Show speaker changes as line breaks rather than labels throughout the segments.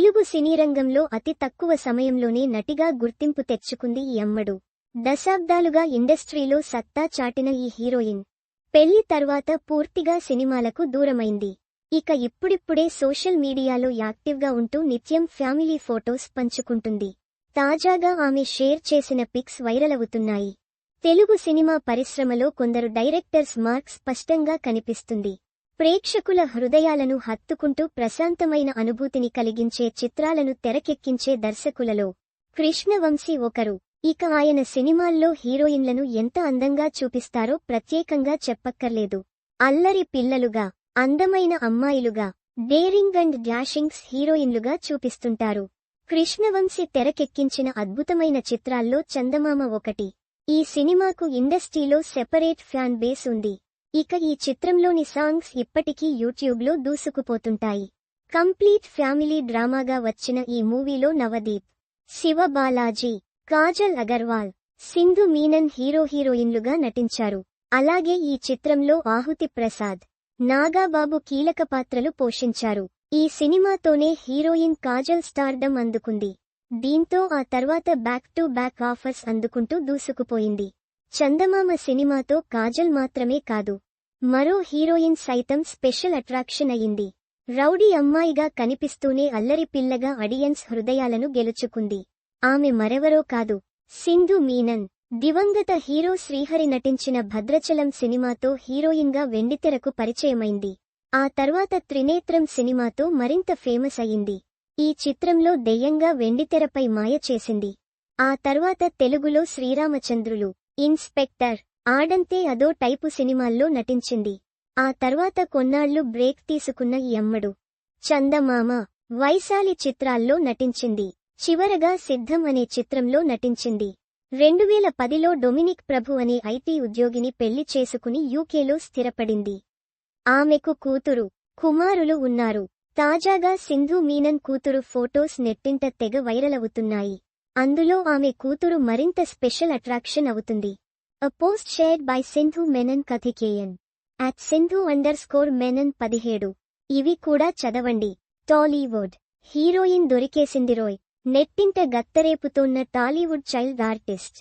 తెలుగు సినీ రంగంలో అతి తక్కువ సమయంలోనే నటిగా గుర్తింపు తెచ్చుకుంది ఈ అమ్మడు. దశాబ్దాలుగా ఇండస్ట్రీలో సత్తా చాటిన ఈ హీరోయిన్. పెళ్ళి తర్వాత పూర్తిగా సినిమాలకు దూరమైంది. ఇక ఇప్పుడిప్పుడే సోషల్ మీడియాలో యాక్టివ్గా ఉంటూ నిత్యం ఫ్యామిలీ ఫోటోస్ పంచుకుంటుంది. తాజాగా ఆమె షేర్ చేసిన పిక్స్ వైరల్ అవుతున్నాయి. తెలుగు సినిమా పరిశ్రమలో కొందరు డైరెక్టర్స్ మార్క్ స్పష్టంగా కనిపిస్తుంది. ప్రేక్షకుల హృదయాలను హత్తుకుంటూ ప్రశాంతమైన అనుభూతిని కలిగించే చిత్రాలను తెరకెక్కించే దర్శకులలో కృష్ణవంశీ ఒకరు. ఇక ఆయన సినిమాల్లో హీరోయిన్లను ఎంత అందంగా చూపిస్తారో ప్రత్యేకంగా చెప్పక్కర్లేదు. అల్లరి పిల్లలుగా అందమైన అమ్మాయిలుగా డేరింగ్ అండ్ డాషింగ్స్ హీరోయిన్లుగా చూపిస్తుంటారు. కృష్ణవంశీ తెరకెక్కించిన అద్భుతమైన చిత్రాల్లో చందమామ ఒకటి. ఈ సినిమాకు ఇండస్ట్రీలో సెపరేట్ ఫ్యాన్ బేస్ ఉంది. ఇక ఈ చిత్రంలోని సాంగ్స్ ఇప్పటికీ యూట్యూబ్లో దూసుకుపోతుంటాయి. కంప్లీట్ ఫ్యామిలీ డ్రామాగా వచ్చిన ఈ మూవీలో నవదీప్ శివ బాలాజీ కాజల్ అగర్వాల్ సింధు మీనన్ హీరో హీరోయిన్లుగా నటించారు. అలాగే ఈ చిత్రంలో ఆహుతి ప్రసాద్ నాగాబాబు కీలక పాత్రలు పోషించారు. ఈ సినిమాతోనే హీరోయిన్ కాజల్ స్టార్డమ్ అందుకుంది. దీంతో ఆ తర్వాత బ్యాక్ టు బ్యాక్ ఆఫర్స్ అందుకుంటూ దూసుకుపోయింది. చందమామ సినిమాతో కాజల్ మాత్రమే కాదు. మరో హీరోయిన్ సైతం స్పెషల్ అట్రాక్షన్ అయింది రౌడీ అమ్మాయిగా కనిపిస్తూనే అల్లరి పిల్లగా అడియన్స్ హృదయాలను గెలుచుకుంది. ఆమె మరెవరో కాదు. సింధు మీనన్. దివంగత హీరో శ్రీహరి నటించిన భద్రచలం సినిమాతో హీరోయిన్గా వెండితెరకు పరిచయమైంది. ఆ తర్వాత త్రినేత్రం సినిమాతో మరింత ఫేమస్ అయింది ఈ చిత్రంలో దెయ్యంగా వెండితెరపై మాయ చేసింది. ఆ తర్వాత తెలుగులో శ్రీరామచంద్రులు. ఇన్స్పెక్టర్. ఆడంతే అదో టైపు సినిమాల్లో నటించింది. ఆ తర్వాత కొన్నాళ్ళు బ్రేక్ తీసుకున్న ఈ అమ్మడు. చందమామ. వైశాలి చిత్రాల్లో నటించింది. చివరగా సిద్ధం అనే చిత్రంలో నటించింది. రెండువేల పదిలో డొమినిక్ ప్రభు అనే ఐటీ ఉద్యోగిని పెళ్ళి చేసుకుని యూకేలో స్థిరపడింది. ఆమెకు కూతురు కుమారులు ఉన్నారు. తాజాగా సింధు మీనన్ కూతురు ఫోటోస్ నెట్టింట తెగ వైరల్ అవుతున్నాయి. అందులో ఆమె కూతురు మరింత స్పెషల్ అట్రాక్షన్ అవుతుంది. A post shared by Sindhu Menon Karthikeyan at Sindhu underscore Menon పదిహేడు. ఇవి కూడా చదవండి. టాలీవుడ్ హీరోయిన్ దొరికేసింది రోయ్. నెట్టింట గత్తరేపుతోన్న టాలీవుడ్ చైల్డ్ ఆర్టిస్ట్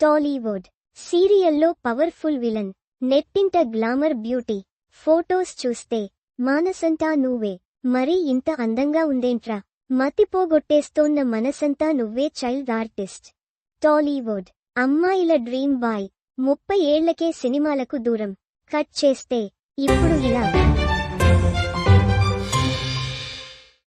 టాలీవుడ్ సీరియల్లో పవర్ఫుల్ విలన్ నెట్టింట గ్లామర్ బ్యూటీ ఫోటోస్ చూస్తే మానసంతా నువ్వే. మరీ ఇంత అందంగా ఉందేంట్రా? మతిపోగొట్టేస్తోన్న మనసంతా నువ్వే చైల్డ్ ఆర్టిస్ట్. టాలీవుడ్. అమ్మాయిల డ్రీమ్ బాయ్. ముప్పై ఏళ్ళకే సినిమాలకు దూరం. కట్ చేస్తే. ఇప్పుడు ఇలా.